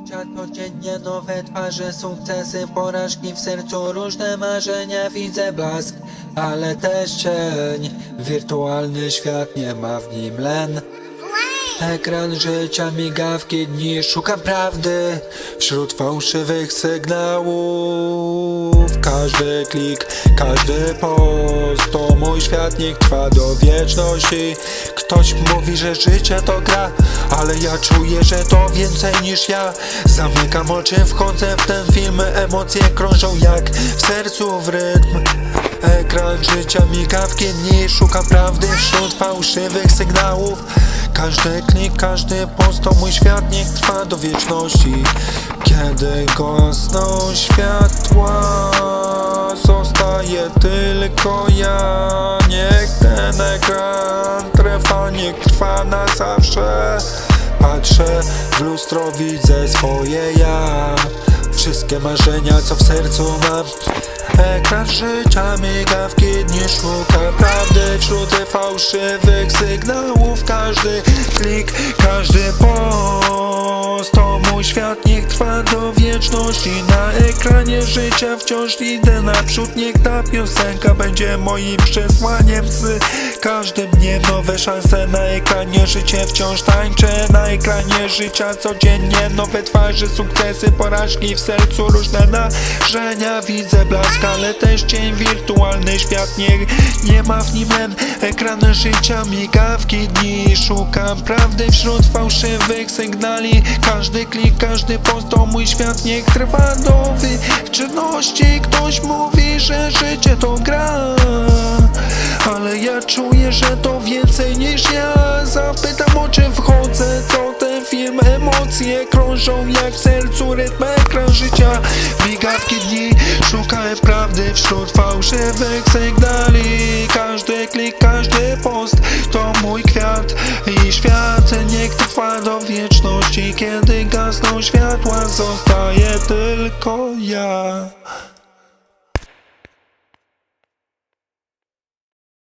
życia codziennie nowe twarze, sukcesy, porażki w sercu, różne marzenia, widzę blask, ale też cień. Wirtualny świat nie ma w nim len. Ekran życia, migawki dni, szukam prawdy wśród fałszywych sygnałów. Każdy klik, każdy post światnik trwa do wieczności. Ktoś mówi, że życie to gra, ale ja czuję, że to więcej niż ja. Zamykam oczy, wchodzę w ten film, emocje krążą jak w sercu w rytm. Ekran życia, migawki dni, szukam prawdy wśród fałszywych sygnałów. Każdy klik, każdy post to mój światnik trwa do wieczności. Kiedy gasną światła, ekran niech trwa na zawsze. Patrzę w lustro, widzę swoje ja. Wszystkie marzenia, co w sercu mam Ekran życia, migawki dni szuka prawdy Wśród fałszywych sygnałów Każdy klik, każdy post To mój świat, niech trwa do wieczności. Na ekranie życia wciąż idę naprzód. Niech ta piosenka będzie moim przesłaniem. Z każdym dniem nowe szanse. Na ekranie życie wciąż tańczę. Na ekranie życia codziennie nowe twarze Sukcesy, porażki w sercu. Różne marzenia widzę blask Ale też cień wirtualny świat. Nie, nie ma w nim len. Ekran życia, migawki dni. Szukam prawdy wśród fałszywych sygnali. Każdy klik, każdy post to mój świat Niech trwa do wieczności Ktoś mówi, że życie to gra ale ja czuję, że to więcej niż ja. Zapytam o czym wchodzę, co ten film Emocje krążą jak w sercu rytm ekran życia. Migawki dni, szukałem prawdy wśród fałszywych sygnali. Każdy klik, każdy post Kiedy gasną światła zostaje tylko ja